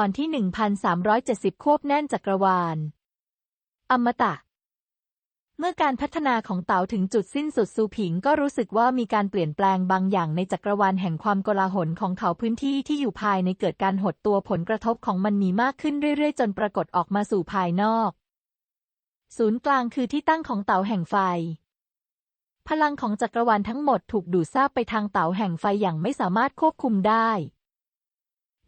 ตอนที่ 1370 ควบแน่นจักรวาล อมตะ เมื่อการพัฒนาของเต๋าถึงจุดสิ้นสุดซูผิงก็รู้สึกว่ามีการเปลี่ยนแปลงบางอย่างในจักรวาลแห่งความโกลาหลของเขาพื้นที่ที่อยู่ภายในเกิดการหดตัวผลกระทบของมันมีมากขึ้นเรื่อยๆ จนปรากฏออกมาสู่ภายนอก ศูนย์กลางคือที่ตั้งของเต๋าแห่งไฟพลังของจักรวาลทั้งหมดถูกดูดซาบไปทางเต๋าแห่งไฟอย่างไม่สามารถควบคุมได้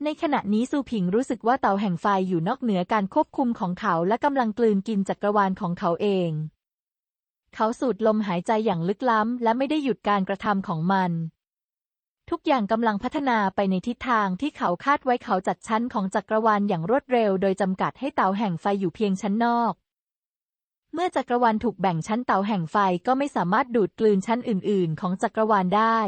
ในขณะนี้ซูผิงรู้สึกว่าเตาแห่งไฟอยู่นอกเหนือการควบคุมของเขาและกำลังกลืนกินจักรวาลของเขาเอง เขาสูดลมหายใจอย่างลึกล้ำ และไม่ได้หยุดการกระทำของมัน ทุกอย่างกำลังพัฒนาไปในทิศทางที่เขาคาดไว้เขาจัดชั้นของจักรวาลอย่างรวดเร็ว โดยจำกัดให้เตาแห่งไฟอยู่เพียงชั้นนอก เมื่อจักรวาลถูกแบ่งชั้นเตาแห่งไฟก็ไม่สามารถดูดกลืนชั้นอื่น ๆ ของจักรวาลได้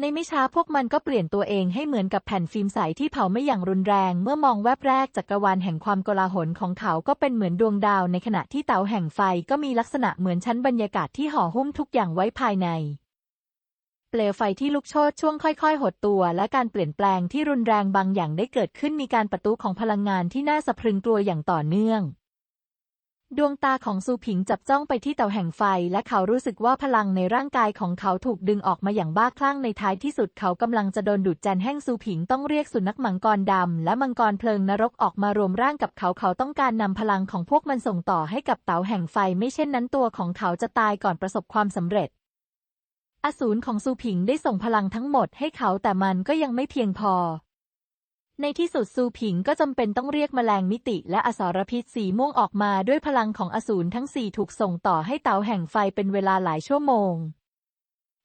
ในไม่ช้าพวกมันก็เปลี่ยนตัวเองให้เหมือนกับแผ่นฟิล์มใสที่เผาไม่อย่างรุนแรง เมื่อมองแวบแรกจักรวาลแห่งความโกลาหลของเขาก็เป็นเหมือนดวงดาวในขณะที่เตาแห่งไฟก็มีลักษณะเหมือนชั้นบรรยากาศที่ห่อหุ้มทุกอย่างไว้ภายใน เปลวไฟที่ลุกโชนช่วงค่อย ๆ หดตัว และการเปลี่ยนแปลงที่รุนแรงบางอย่างได้เกิดขึ้นมีการประทุของพลังงานที่น่าสะพรึงกลัวอย่างต่อเนื่อง ดวงตาของซูผิงจับจ้องไปที่เตาแห่งไฟ และเขารู้สึกว่าพลังในร่างกายของเขาถูกดึงออกมาอย่างบ้าคลั่งในท้ายที่สุดเขากำลังจะโดนดูดแจนแห้งซูผิงต้องเรียกสุนัขมังกรดำและมังกรเพลิงนรกออกมารวมร่างกับเขาเขาต้องการนำพลังของพวกมันส่งต่อให้กับเตาแห่งไฟ ไม่เช่นนั้นตัวของเขาจะตายก่อนประสบความสำเร็จ อสูรของซูผิงได้ส่งพลังทั้งหมดให้เขาแต่มันก็ยังไม่เพียงพอ ในที่สุดซูผิงก็จำเป็นต้องเรียกแมลงมิติและอสรพิษสีม่วงออกมาด้วยพลังของอสูรทั้งสี่ถูกส่งต่อให้เตาแห่งไฟเป็นเวลาหลายชั่วโมง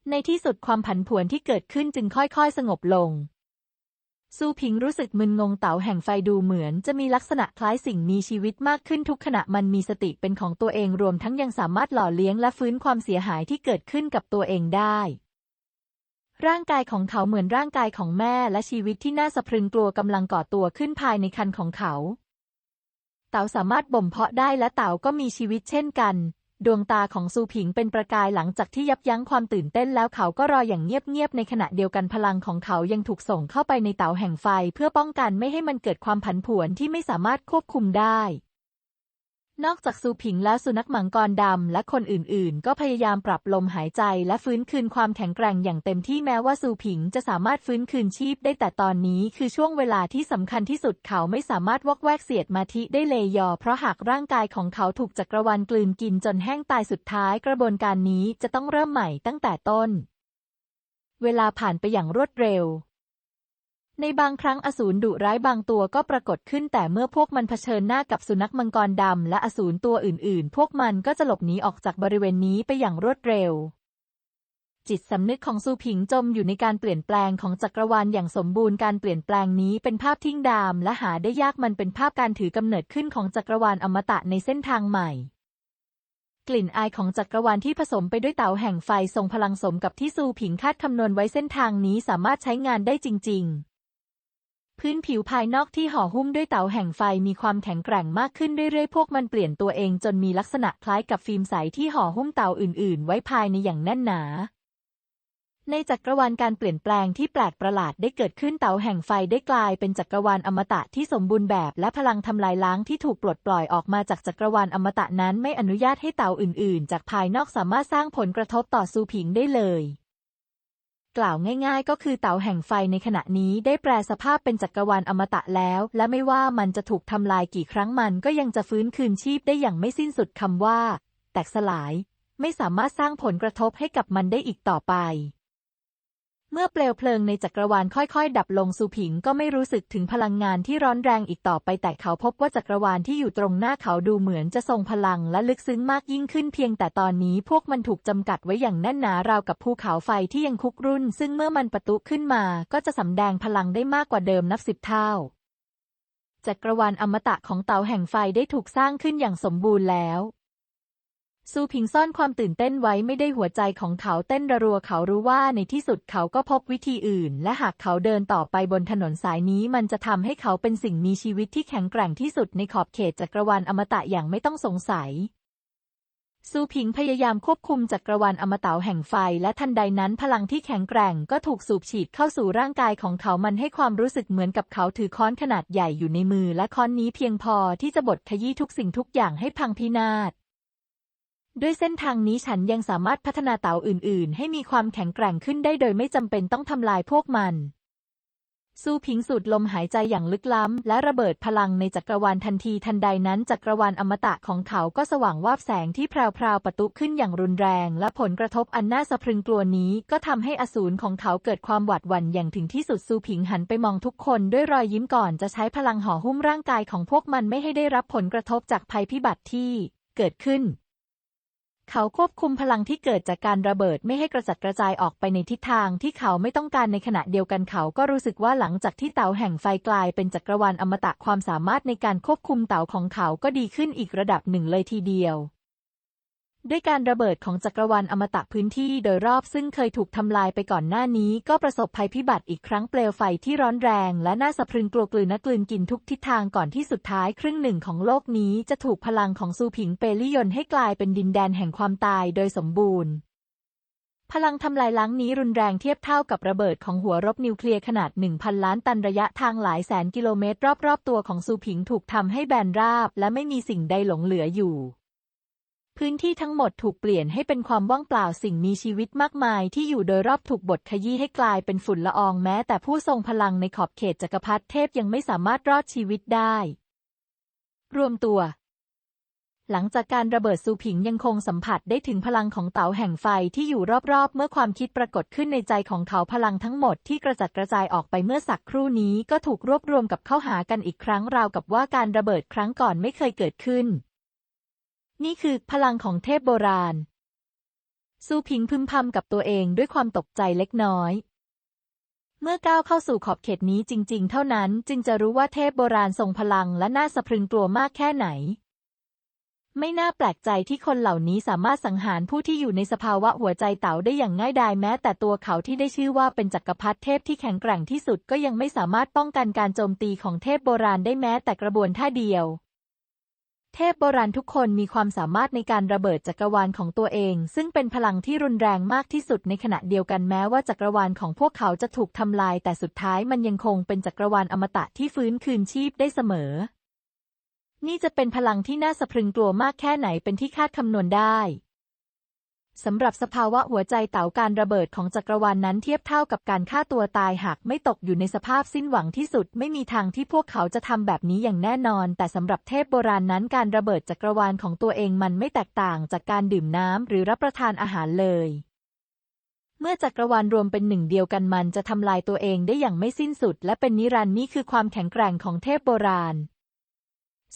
ในที่สุดความผันผวนที่เกิดขึ้นจึงค่อยๆ สงบลง ซูผิงรู้สึกมึนงงเต๋าแห่งไฟดูเหมือนจะมีลักษณะคล้ายสิ่งมีชีวิตมากขึ้นทุกขณะมันมีสติเป็นของตัวเองรวมทั้งยังสามารถหล่อเลี้ยงและฟื้นความเสียหายที่เกิดขึ้นกับตัวเองได้ ร่างกายของเขาเหมือนร่างกายของแม่และชีวิตที่น่าสะพรึงกลัวกำลังก่อตัวขึ้นภายในคันของเขา เต๋าสามารถบ่มเพาะได้และเต๋าก็มีชีวิตเช่นกัน ดวงตาของซูผิงเป็นประกายหลังจากที่ยับยั้งความตื่นเต้นแล้วเขาก็รออย่างเงียบๆในขณะเดียวกันพลังของเขายังถูกส่งเข้าไปในเต๋าแห่งไฟเพื่อป้องกันไม่ให้มันเกิดความผันผวนที่ไม่สามารถควบคุมได้ นอกจากซูผิงแล้วสุนัขหมังกรดำและคนอื่นๆ ก็พยายามปรับลมหายใจและฟื้นคืนความแข็งแกร่งอย่างเต็มที่แม้ว่าซูผิงจะสามารถฟื้นคืนชีพได้แต่ตอนนี้คือช่วงเวลาที่สำคัญที่สุดเขาไม่สามารถวอกแวกเสียดมาธิได้เลยยอ เพราะหากร่างกายของเขาถูกจักรวาลกลืนกินจนแห้งตายสุดท้ายกระบวนการนี้จะต้องเริ่มใหม่ตั้งแต่ต้น เวลาผ่านไปอย่างรวดเร็ว ในบางครั้งอสูรดุร้ายบางตัวก็ปรากฏขึ้นแต่เมื่อพวกมันเผชิญหน้ากับสุนัขมังกรดำและอสูรตัวอื่นๆ พวกมันก็จะหลบหนีออกจากบริเวณนี้ไปอย่างรวดเร็ว จิตสำนึกของซูผิงจมอยู่ในการเปลี่ยนแปลงของจักรวาลอย่างสมบูรณ์การเปลี่ยนแปลงนี้เป็นภาพทิ้งดามและหาได้ยากมันเป็นภาพการถือกำเนิดขึ้นของจักรวาลอมตะในเส้นทางใหม่กลิ่นอายของจักรวาลที่ผสมไปด้วยเต๋าแห่งไฟทรงพลังสมกับที่ซูผิงคาดคำนวณไว้เส้นทางนี้สามารถใช้งานได้จริง ๆ พื้นผิวภายนอกที่ห่อหุ้มด้วยเตาแห่งไฟมีความแข็งแกร่งมากขึ้นเรื่อยๆ พวกมันเปลี่ยนตัวเองจนมีลักษณะคล้ายกับฟิล์มใสที่ห่อหุ้มเตาอื่นๆ ไว้ภายในอย่างแน่นหนา ในจักรวาลการเปลี่ยนแปลงที่แปลกประหลาดได้เกิดขึ้นเตาแห่งไฟได้กลายเป็นจักรวาลอมตะที่สมบูรณ์แบบและพลังทำลายล้างที่ถูกปลดปล่อยออกมาจากจักรวาลอมตะนั้นไม่อนุญาตให้เตาอื่นๆ จากภายนอกสามารถสร้างผลกระทบต่อซูผิงได้เลย กล่าวง่ายๆ ก็คือเต๋าแห่งไฟในขณะนี้ได้แปลสภาพเป็นจักรวาลอมตะแล้ว และไม่ว่ามันจะถูกทำลายกี่ครั้งมันก็ยังจะฟื้นคืนชีพได้อย่างไม่สิ้นสุดคำว่า แตกสลาย ไม่สามารถสร้างผลกระทบให้กับมันได้อีกต่อไป เมื่อเปลวเพลิงในจักรวาลค่อยๆ ดับลงสุผิงก็ไม่รู้สึกถึงพลังงานที่ร้อนแรงอีกต่อไปแต่เขาพบว่าจักรวาลที่อยู่ตรงหน้าเขาดูเหมือนจะทรงพลังและลึกซึ้งมากยิ่งขึ้นเพียงแต่ตอนนี้พวกมันถูกจำกัดไว้อย่างแน่นหนาราวกับภูเขาไฟที่ยังคุกรุ่น ซึ่งเมื่อมันประตุขึ้นมาก็จะสำแดงพลังได้มากกว่าเดิมนับสิบเท่า จักรวาลอมตะของเตาแห่งไฟได้ถูกสร้างขึ้นอย่างสมบูรณ์แล้ว ซูผิงซ่อนความตื่นเต้นไว้ไม่ได้หัวใจของเขาเต้นระรัวเขารู้ว่าในที่สุดเขาก็พบวิธีอื่น และหากเขาเดินต่อไปบนถนนสายนี้มันจะทำให้เขาเป็นสิ่งมีชีวิตที่แข็งแกร่งที่สุดในขอบเขตจักรวาลอมตะอย่างไม่ต้องสงสัยซูผิงพยายามควบคุมจักรวาลอมตะแห่งไฟ และทันใดนั้นพลังที่แข็งแกร่งก็ถูกสูบฉีดเข้าสู่ร่างกายของเขามันให้ความรู้สึกเหมือนกับเขาถือค้อนขนาดใหญ่อยู่ในมือ และค้อนนี้เพียงพอที่จะบดขยี้ทุกสิ่งทุกอย่างให้พังพินาศ ด้วยเส้นทางนี้ฉันยังสามารถพัฒนาเต่าอื่น ๆ ให้มีความแข็งแกร่งขึ้นได้โดยไม่จำเป็นต้องทำลายพวกมันซูผิงสูดลมหายใจอย่างลึกล้ำ และระเบิดพลังในจักรวาลทันทีทันใดนั้นจักรวาลอมตะของเขาก็สว่างวาบแสงที่แพรวๆประตุขึ้นอย่างรุนแรง และผลกระทบอันน่าสะพรึงกลัวนี้ก็ทำให้อสูรของเขาเกิดความหวาดหวั่นอย่างถึงที่สุดซูผิงหันไปมองทุกคนด้วยรอยยิ้มก่อนจะใช้พลังห่อหุ้มร่างกายของพวกมันไม่ให้ได้รับผลกระทบจากภัยพิบัติที่เกิดขึ้น เขาควบคุมพลังที่เกิดจากการระเบิดไม่ให้กระจัดกระจายออกไปในทิศทางที่เขาไม่ต้องการในขณะเดียวกันเขาก็รู้สึกว่าหลังจากที่เตาแห่งไฟกลายเป็นจักรวาลอมตะความสามารถในการควบคุมเตาของเขาก็ดีขึ้นอีกระดับหนึ่งเลยทีเดียว ด้วยการระเบิดของจักรวาลอมตะพื้นที่โดยรอบซึ่งเคยถูกทำลายไปก่อนหน้านี้ ก็ประสบภัยพิบัติอีกครั้งเปลวไฟที่ร้อนแรง และน่าสะพรึงกลัวกลืนนักกลืนกินทุกทิศทางก่อนที่สุดท้ายครึ่งหนึ่งของโลกนี้จะถูกพลังของซูผิงเปลี่ยนให้กลายเป็นดินแดนแห่งความตายโดยสมบูรณ์พลังทำลายล้างนี้รุนแรงเทียบเท่ากับระเบิดของหัวรบนิวเคลียร์ขนาด 1,000 ล้านตันระยะทางหลายแสนกิโลเมตรรอบๆตัวของซูผิงถูกทำให้แบนราบ และไม่มีสิ่งใดหลงเหลืออยู่ พื้นที่ทั้งหมดถูกเปลี่ยนให้เป็นความว่างเปล่าสิ่งมีชีวิตมากมายที่อยู่โดยรอบถูกบดขยี้ให้กลายเป็นฝุ่นละอองแม้ แต่ผู้ทรงพลังในขอบเขตจักรพรรดิเทพยังไม่สามารถรอดชีวิตได้ รวมตัว หลังจากการระเบิดซูผิงยังคงสัมผัสได้ถึงพลังของเต๋าแห่งไฟที่อยู่รอบๆ เมื่อความคิดปรากฏขึ้นในใจของเขาพลังทั้งหมดที่กระจัดกระจายออกไปเมื่อสักครู่นี้ก็ถูกรวบรวมกับเข้าหากันอีกครั้งราวกับว่าการระเบิดครั้งก่อนไม่เคยเกิดขึ้น นี่คือพลังของเทพโบราณ ซูผิงพึมพำกับตัวเองด้วยความตกใจเล็กน้อย เมื่อก้าวเข้าสู่ขอบเขตนี้จริง ๆ เท่านั้นจึงจะรู้ว่าเทพโบราณทรงพลังและน่าสะพรึงกลัวมากแค่ไหน ไม่น่าแปลกใจที่คนเหล่านี้สามารถสังหารผู้ที่อยู่ในสภาวะหัวใจเต๋าได้อย่างง่ายดายแม้แต่ตัวเขาที่ได้ชื่อว่าเป็นจักรพรรดิเทพที่แข็งแกร่งที่สุดก็ยังไม่สามารถป้องกันการโจมตีของเทพโบราณได้แม้แต่กระบวนท่าเดียว เทพโบราณทุกคนมีความสามารถในการระเบิดจักรวาลของตัวเอง ซึ่งเป็นพลังที่รุนแรงมากที่สุดในขณะเดียวกันแม้ว่าจักรวาลของพวกเขาจะถูกทำลาย แต่สุดท้ายมันยังคงเป็นจักรวาลอมตะที่ฟื้นคืนชีพได้เสมอ นี่จะเป็นพลังที่น่าสะพรึงกลัวมากแค่ไหนเป็นที่คาดคำนวณได้ สำหรับสภาวะหัวใจเต๋าการระเบิดของจักรวาลนนั้นเทียบเท่ากับการฆ่าตัวตายหากไม่ตกอยู่ในสภาพสิ้นหวังที่สุด ไม่มีทางที่พวกเขาจะทำแบบนี้อย่างแน่นอน แต่สำหรับเทพโบราณนั้นการระเบิดจักรวาลของตัวเองมันไม่แตกต่างจากการดื่มน้ำหรือรับประทานอาหารเลย เมื่อจักรวาลรวมเป็นหนึ่งเดียวกันมันจะทำลายตัวเองได้อย่างไม่สิ้นสุด และเป็นนิรันดร์นี่คือความแข็งแกร่งของเทพโบราณ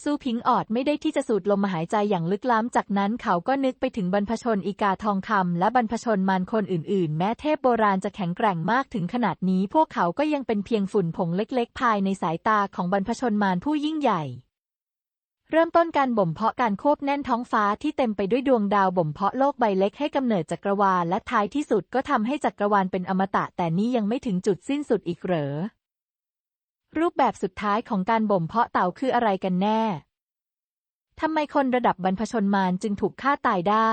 ซูพิงออดไม่ได้ที่จะสูดลมหายใจอย่างลึกล้ำจากนั้นเขาก็นึกไปถึงบรรพชนอีกาทองคำและบรรพชนมารคนอื่นๆ แม้เทพโบราณจะแข็งแกร่งมากถึงขนาดนี้ พวกเขาก็ยังเป็นเพียงฝุ่นผงเล็กๆ ภายในสายตาของบรรพชนมารผู้ยิ่งใหญ่ เริ่มต้นการบ่มเพาะการควบแน่นท้องฟ้าที่เต็มไปด้วยดวงดาวบ่มเพาะโลกใบเล็กให้กำเนิดจักรวาลและท้ายที่สุดก็ทำให้จักรวาลเป็นอมตะแต่นี้ยังไม่ถึงจุดสิ้นสุดอีกเหรอ รูปแบบสุดท้ายของการบ่มเพาะเต่าคืออะไรกันแน่ ทำไมคนระดับบรรพชนมารจึงถูกฆ่าตายได้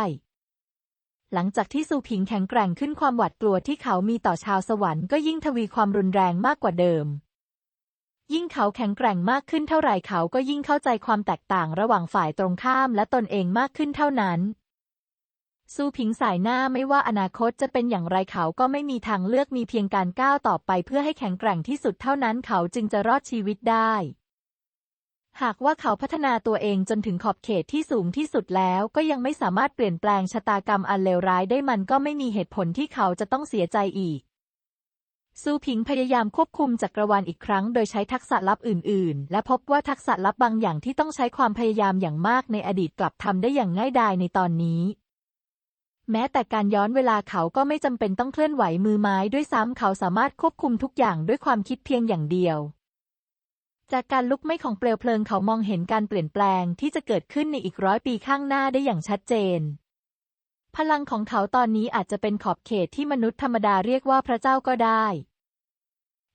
หลังจากที่ซูผิงแข็งแกร่งขึ้นความหวาดกลัวที่เขามีต่อชาวสวรรค์ก็ยิ่งทวีความรุนแรงมากกว่าเดิม ยิ่งเขาแข็งแกร่งมากขึ้นเท่าไหร่เขาก็ยิ่งเข้าใจความแตกต่างระหว่างฝ่ายตรงข้ามและตนเองมากขึ้นเท่านั้น ซูผิงสายหน้าไม่ว่าอนาคตจะเป็นอย่างไรเขาก็ไม่มีทางเลือกมีเพียงการก้าวต่อไปเพื่อให้แข็งแกร่งที่สุดเท่านั้นเขาจึงจะรอดชีวิตได้ หากว่าเขาพัฒนาตัวเองจนถึงขอบเขตที่สูงที่สุดแล้วก็ยังไม่สามารถเปลี่ยนแปลงชะตากรรมอันเลวร้ายได้มันก็ไม่มีเหตุผลที่เขาจะต้องเสียใจอีกซูผิงพยายามควบคุมจักรวาลอีกครั้ง โดยใช้ทักษะลับอื่น ๆ และพบว่าทักษะลับบางอย่างที่ต้องใช้ความพยายามอย่างมากในอดีตกลับทำได้อย่างง่ายดายในตอนนี้ แม้แต่การย้อนเวลาเขาก็ไม่จำเป็นต้องเคลื่อนไหวมือไม้ด้วยซ้ำเขาสามารถควบคุมทุกอย่างด้วยความคิดเพียงอย่างเดียว จากการลุกไหม้ของเปลวเพลิงเขามองเห็นการเปลี่ยนแปลงที่จะเกิดขึ้นในอีกร้อยปีข้างหน้าได้อย่างชัดเจน พลังของเขาตอนนี้อาจจะเป็นขอบเขตที่มนุษย์ธรรมดาเรียกว่าพระเจ้าก็ได้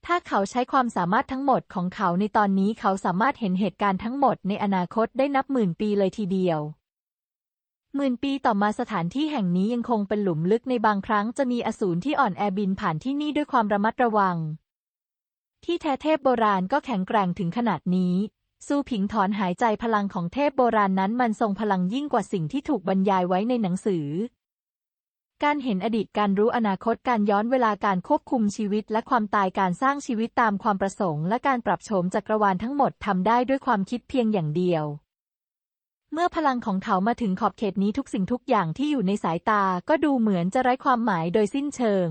ถ้าเขาใช้ความสามารถทั้งหมดของเขาในตอนนี้เขาสามารถเห็นเหตุการณ์ทั้งหมดในอนาคตได้นับหมื่นปีเลยทีเดียว หมื่นปีต่อมาสถานที่แห่งนี้ยังคงเป็นหลุมลึกในบางครั้งจะมีอสูรที่อ่อนแอบินผ่านที่นี่ด้วยความระมัดระวัง ที่แท้เทพโบราณก็แข็งแกร่งถึงขนาดนี้ สู้ผิงถอนหายใจพลังของเทพโบราณนั้นมันทรงพลังยิ่งกว่าสิ่งที่ถูกบรรยายไว้ในหนังสือ การเห็นอดีตการรู้อนาคตการย้อนเวลาการควบคุมชีวิต และความตายการสร้างชีวิตตามความประสงค์ และการปรับโฉมจักรวาลทั้งหมดทำได้ด้วยความคิดเพียงอย่างเดียว เมื่อพลังของเขามาถึงขอบเขตนี้ทุกสิ่งทุกอย่างที่อยู่ในสายตาก็ดูเหมือนจะไร้ความหมายโดยสิ้นเชิง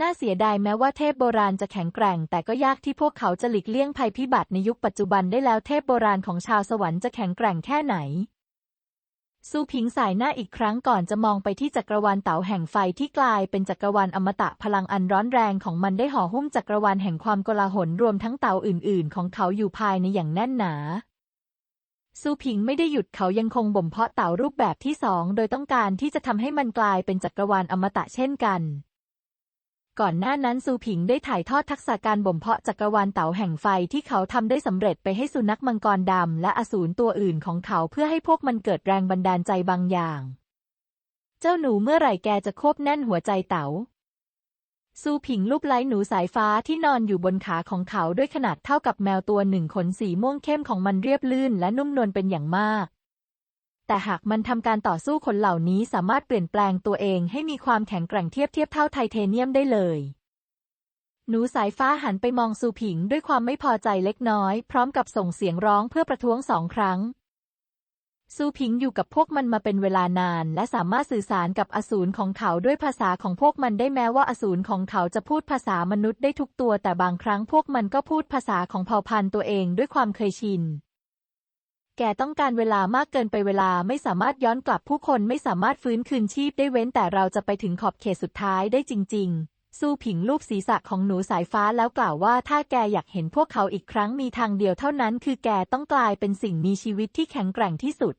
น่าเสียดายแม้ว่าเทพโบราณจะแข็งแกร่ง แต่ก็ยากที่พวกเขาจะหลีกเลี่ยงภัยพิบัติในยุคปัจจุบันได้แล้วเทพโบราณของชาวสวรรค์จะแข็งแกร่งแค่ไหนสู้ผิงสายหน้าอีกครั้งก่อนจะมองไปที่จักรวาลเต๋าแห่งไฟที่กลายเป็นจักรวาลอมตะพลังอันร้อนแรงของมันได้ห่อหุ้มจักรวาลแห่งความโกลาหลรวมทั้งเต๋าอื่น ๆ ของเขาอยู่ภายในอย่างแน่นหนา สู้ผิงไม่ได้หยุดเขายังคงบ่มเพาะเต๋ารูปแบบที่สองโดยต้องการที่จะทำให้มันกลายเป็นจักรวาลอมตะเช่นกัน ก่อนหน้านั้นซูผิงได้ถ่ายทอดทักษะการบ่มเพาะจักรวาลเต๋าแห่งไฟที่เขาทำได้สำเร็จไปให้สุนัขมังกรดำและอสูรตัวอื่นของเขาเพื่อให้พวกมันเกิดแรงบันดาลใจบางอย่าง เจ้าหนูเมื่อไหร่แกจะโคบแน่นหัวใจเต๋า ซูผิงลูบไล้หนูสายฟ้าที่นอนอยู่บนขาของเขาด้วยขนาดเท่ากับแมวตัวหนึ่งขนสีม่วงเข้มของมันเรียบลื่นและนุ่มนวลเป็นอย่างมาก แต่หากมันทำการต่อสู้ขนเหล่านี้สามารถเปลี่ยนแปลงตัวเองให้มีความแข็งแกร่งเทียบเทียบเท่าไทเทเนียมได้เลยหนูสายฟ้าหันไปมองซูผิงด้วยความไม่พอใจเล็กน้อย พร้อมกับส่งเสียงร้องเพื่อประท้วงสองครั้ง ซูผิงอยู่กับพวกมันมาเป็นเวลานาน และสามารถสื่อสารกับอสูรของเขาด้วยภาษาของพวกมันได้แม้ว่าอสูรของเขาจะพูดภาษามนุษย์ได้ทุกตัว แต่บางครั้งพวกมันก็พูดภาษาของเผ่าพันธุ์ตัวเองด้วยความเคยชิน แกต้องการเวลามากเกินไปเวลาไม่สามารถย้อนกลับผู้คนไม่สามารถฟื้นคืนชีพได้เว้นแต่เราจะไปถึงขอบเขตสุดท้ายได้จริง ๆ สู้ผิงรูปศีรษะของหนูสายฟ้าแล้วกล่าวว่าถ้าแกอยากเห็นพวกเขาอีกครั้งมีทางเดียวเท่านั้น คือแกต้องกลายเป็นสิ่งมีชีวิตที่แข็งแกร่งที่สุด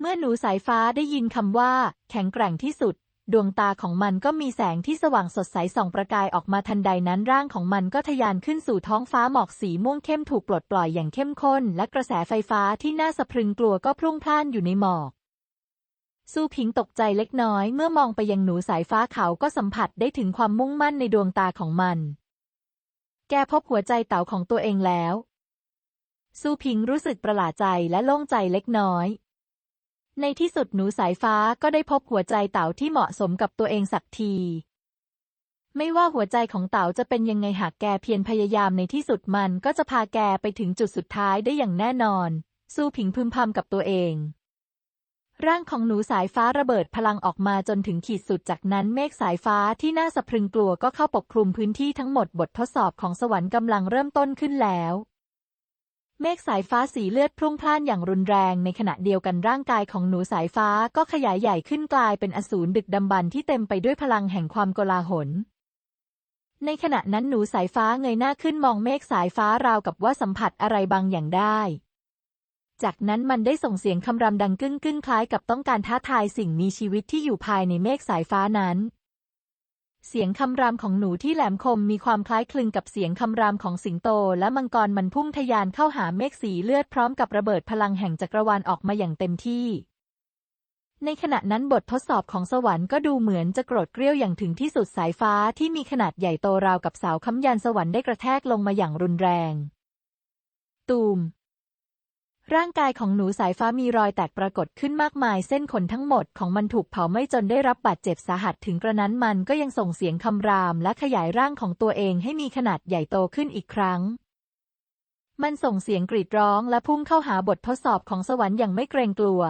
เมื่อหนูสายฟ้าได้ยินคำว่า แข็งแกร่งที่สุด ดวงตาของมันก็มีแสงที่สว่างสดใสส่องประกายออกมาทันใดนั้นร่างของมันก็ทะยานขึ้นสู่ท้องฟ้าหมอกสีม่วงเข้มถูกปลดปล่อยอย่างเข้มข้น และกระแสไฟฟ้าที่น่าสะพรึงกลัวก็พลุ่งพล่านอยู่ในหมอก สู้ผิงตกใจเล็กน้อยเมื่อมองไปยังหนูสายฟ้าเขาก็สัมผัสได้ถึงความมุ่งมั่นในดวงตาของมัน แกพบหัวใจเต๋าของตัวเองแล้วสู้ผิงรู้สึกประหลาดใจและโล่งใจเล็กน้อย ในที่สุดหนูสายฟ้าก็ได้พบหัวใจเต๋าที่เหมาะสมกับตัวเองสักที ไม่ว่าหัวใจของเต๋าจะเป็นยังไงหากแกเพียรพยายามในที่สุดมันก็จะพาแกไปถึงจุดสุดท้ายได้อย่างแน่นอนสู้ผิงพึมพำกับตัวเอง ร่างของหนูสายฟ้าระเบิดพลังออกมาจนถึงขีดสุดจากนั้นเมฆสายฟ้าที่น่าสะพรึงกลัวก็เข้าปกคลุมพื้นที่ทั้งหมดบททดสอบของสวรรค์กำลังเริ่มต้นขึ้นแล้ว เมฆสายฟ้าสีเลือดพรุ่งพล่านอย่างรุนแรงในขณะเดียวกันร่างกายของหนูสายฟ้าก็ขยายใหญ่ขึ้นกลายเป็นอสูรดึกดำบรรที่เต็มไปด้วยพลังแห่งความโกลาหลในขณะนั้นหนูสายฟ้าเงยหน้าขึ้นมองเมฆสายฟ้าราวกับว่าสัมผัสอะไรบางอย่างได้ จากนั้นมันได้ส่งเสียงคำรามดังกึ้งกึ้งคล้ายกับต้องการท้าทายสิ่งมีชีวิตที่อยู่ภายในเมฆสายฟ้านั้น เสียงคำรามของหนูที่แหลมคมมีความคล้ายคลึงกับเสียงคำรามของสิงโต และมังกรมันพุ่งทะยานเข้าหาเมฆสีเลือดพร้อมกับระเบิดพลังแห่งจักรวาลออกมาอย่างเต็มที่ ในขณะนั้นบททดสอบของสวรรค์ก็ดูเหมือนจะโกรธเกรี้ยวอย่างถึงที่สุดสายฟ้าที่มีขนาดใหญ่โตราวกับเสาค้ำยันสวรรค์ได้กระแทกลงมาอย่างรุนแรง ตูม ร่างกายของหนูสายฟ้ามีรอยแตกปรากฏขึ้นมากมาย เส้นขนทั้งหมดของมันถูกเผาไหม้จนได้รับบาดเจ็บสาหัสถึงกระนั้นมันก็ยังส่งเสียงคำรามและขยายร่างของตัวเองให้มีขนาดใหญ่โตขึ้นอีกครั้ง มันส่งเสียงกรีดร้องและพุ่งเข้าหาบททดสอบของสวรรค์อย่างไม่เกรงกลัว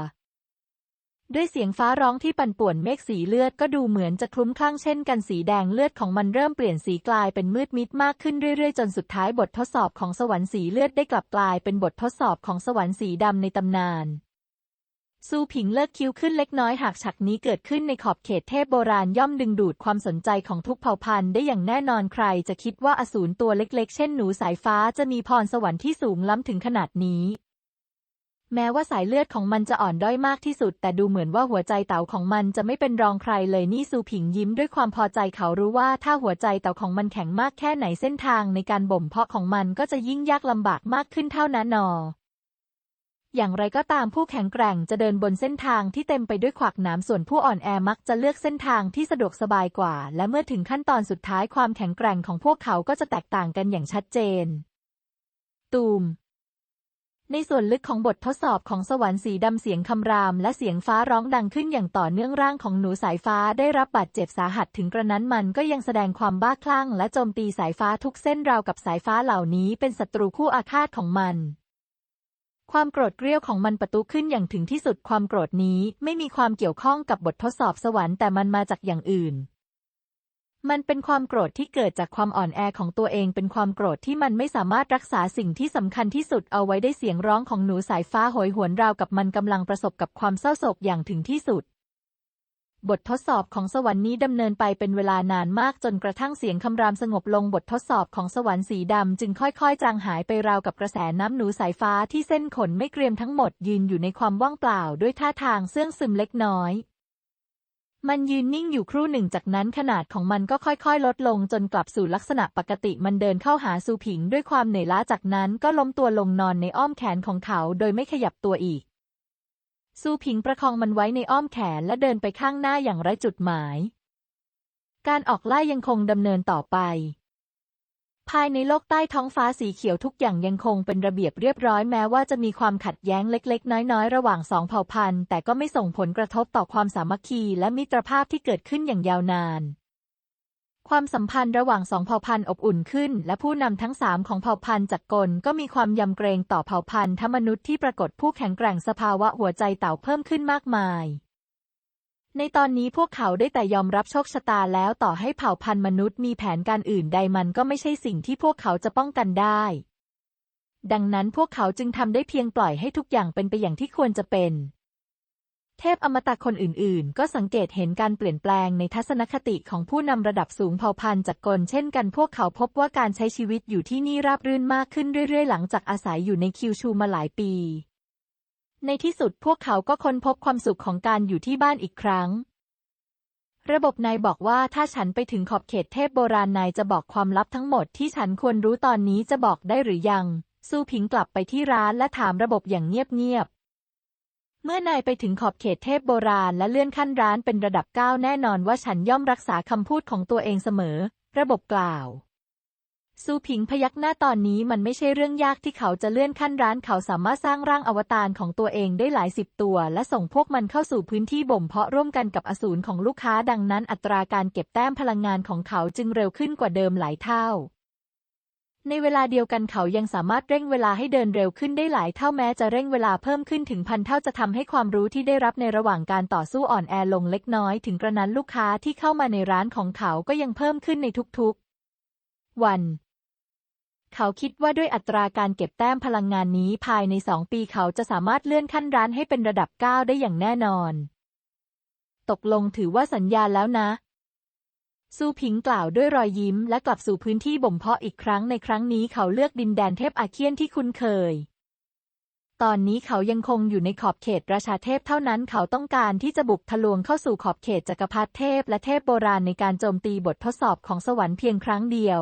ด้วยเสียงฟ้าร้องที่ปั่นป่วนเมฆสีเลือดก็ดูเหมือนจะคลุ้มคลั่งเช่นกันสีแดงเลือดของมันเริ่มเปลี่ยนสีกลายเป็นมืดมิดมากขึ้นเรื่อยๆ จนสุดท้ายบททดสอบของสวรรค์สีเลือดได้กลับกลายเป็นบททดสอบของสวรรค์สีดำในตำนานซูผิงเลิกคิ้วขึ้นเล็กน้อยหากฉากนี้เกิดขึ้นในขอบเขตเทพโบราณย่อมดึงดูดความสนใจของทุกเผ่าพันธุ์ได้อย่างแน่นอนใครจะคิดว่าอสูรตัวเล็กๆ เช่นหนูสายฟ้าจะมีพรสวรรค์ที่สูงล้ำถึงขนาดนี้ แม้ว่าสายเลือดของมันจะอ่อนด้อยมากที่สุด แต่ดูเหมือนว่าหัวใจเต่าของมันจะไม่เป็นรองใครเลยนี่ซูผิงยิ้มด้วยความพอใจเขารู้ว่าถ้าหัวใจเต่าของมันแข็งมากแค่ไหนเส้นทางในการบ่มเพาะของมันก็จะยิ่งยากลำบากมากขึ้นเท่านั้นนอ อย่างไรก็ตามผู้แข็งแกร่งจะเดินบนเส้นทางที่เต็มไปด้วยขวากหนามส่วนผู้อ่อนแอมักจะเลือกเส้นทางที่สะดวกสบายกว่า และเมื่อถึงขั้นตอนสุดท้ายความแข็งแกร่งของพวกเขาก็จะแตกต่างกันอย่างชัดเจน ตูม ในส่วนลึกของบททดสอบของสวรรค์สีดำเสียงคำราม และเสียงฟ้าร้องดังขึ้นอย่างต่อเนื่องร่างของหนูสายฟ้าได้รับบาดเจ็บสาหัสถึงกระนั้นมันก็ยังแสดงความบ้าคลั่ง และโจมตีสายฟ้าทุกเส้นราวกับสายฟ้าเหล่านี้เป็นศัตรูคู่อาฆาตของมัน ความโกรธเกรี้ยวของมันประทุขึ้นอย่างถึงที่สุดความโกรธนี้ไม่มีความเกี่ยวข้องกับบททดสอบสวรรค์แต่มันมาจากอย่างอื่น มันเป็นความโกรธที่เกิดจากความอ่อนแอของตัวเอง เป็นความโกรธที่มันไม่สามารถรักษาสิ่งที่สำคัญที่สุดเอาไว้ได้เสียงร้องของหนูสายฟ้าโหยหวนราวกับมันกำลังประสบกับความเศร้าโศกอย่างถึงที่สุด บททดสอบของสวรรค์นี้ดำเนินไปเป็นเวลานานมากจนกระทั่งเสียงคำรามสงบลงบททดสอบของสวรรค์สีดำจึงค่อยๆ จางหายไปราวกับกระแสน้ำหนูสายฟ้าที่เส้นขนไม่เกรียมทั้งหมดยืนอยู่ในความว่างเปล่าด้วยท่าทางเสื่องซึมเล็กน้อย มันยืนนิ่งอยู่ครู่หนึ่งจากนั้นขนาดของมันก็ค่อยๆ ลดลงจนกลับสู่ลักษณะปกติมันเดินเข้าหาซูผิงด้วยความเหนื่อยล้าจากนั้นก็ล้มตัวลงนอนในอ้อมแขนของเขาโดยไม่ขยับตัวอีก ซูผิงประคองมันไว้ในอ้อมแขนและเดินไปข้างหน้าอย่างไร้จุดหมาย การออกไล่ายังคงดำเนินต่อไป ภายในโลกใต้ท้องฟ้าสีเขียวทุกอย่างยังคงเป็นระเบียบเรียบร้อยแม้ว่าจะมีความขัดแย้งเล็กๆ น้อยๆ ระหว่างสองเผ่าพันธุ์ แต่ก็ไม่ส่งผลกระทบต่อความสามัคคีและมิตรภาพที่เกิดขึ้นอย่างยาวนาน ความสัมพันธ์ระหว่างสองเผ่าพันธุ์อบอุ่นขึ้น และผู้นำทั้งสามของเผ่าพันธุ์จักรกลก็มีความยำเกรงต่อเผ่าพันธุ์ธรรมนุษย์ที่ปรากฏผู้แข็งแกร่งสภาวะหัวใจเต่าเพิ่มขึ้นมากมาย ในตอนนี้พวกเขาได้แต่ยอมรับโชคชะตาแล้วต่อให้เผ่าพันธุ์มนุษย์มีแผนการอื่นใดมันก็ไม่ใช่สิ่งที่พวกเขาจะป้องกันได้ ดังนั้นพวกเขาจึงทำได้เพียงปล่อยให้ทุกอย่างเป็นไปอย่างที่ควรจะเป็น เทพอมตะคนอื่นๆ ก็สังเกตเห็นการเปลี่ยนแปลงในทัศนคติของผู้นำระดับสูงเผ่าพันธุ์จากกลเช่นกันพวกเขาพบว่าการใช้ชีวิตอยู่ที่นี่ราบรื่นมากขึ้นเรื่อยๆ หลังจากอาศัยอยู่ในคิวชูมาหลายปี ในที่สุดพวกเขาก็ค้นพบความสุขของการอยู่ที่บ้านอีกครั้ง ระบบนายบอกว่าถ้าฉันไปถึงขอบเขตเทพโบราณนายจะบอกความลับทั้งหมดที่ฉันควรรู้ตอนนี้จะบอกได้หรือยัง ซูผิงกลับไปที่ร้านและถามระบบอย่างเงียบๆ เมื่อนายไปถึงขอบเขตเทพโบราณและเลื่อนขั้นร้านเป็นระดับเก้าแน่นอนว่าฉันย่อมรักษาคำพูดของตัวเองเสมอ ระบบกล่าว ซูผิงพยักหน้าตอนนี้มันไม่ใช่เรื่องยากที่เขาจะเลื่อนขั้นร้านเขาสามารถสร้างร่างอวตารของตัวเองได้หลายสิบตัว และส่งพวกมันเข้าสู่พื้นที่บ่มเพาะร่วมกันกับอสูรของลูกค้าดังนั้นอัตราการเก็บแต้มพลังงานของเขาจึงเร็วขึ้นกว่าเดิมหลายเท่า ในเวลาเดียวกันเขายังสามารถเร่งเวลาให้เดินเร็วขึ้นได้หลายเท่าแม้จะเร่งเวลาเพิ่มขึ้นถึงพันเท่าจะทำให้ความรู้ที่ได้รับในระหว่างการต่อสู้อ่อนแอลงเล็กน้อยถึงกระนั้นลูกค้าที่เข้ามาในร้านของเขาก็ยังเพิ่มขึ้นในทุกๆ วัน เขาคิดว่าด้วยอัตราการเก็บแต้มพลังงานนี้ภายในสองปีเขาจะสามารถเลื่อนขั้นร้านให้เป็นระดับเก้าได้อย่างแน่นอน ตกลงถือว่าสัญญาแล้วนะ ซูผิงกล่าวด้วยรอยยิ้มและกลับสู่พื้นที่บ่มเพาะอีกครั้งในครั้งนี้เขาเลือกดินแดนเทพอาเคียนที่คุ้นเคย ตอนนี้เขายังคงอยู่ในขอบเขตราชาเทพเท่านั้นเขาต้องการที่จะบุกทะลวงเข้าสู่ขอบเขตจักรพรรดิเทพและเทพโบราณในการโจมตีบททดสอบของสวรรค์เพียงครั้งเดียว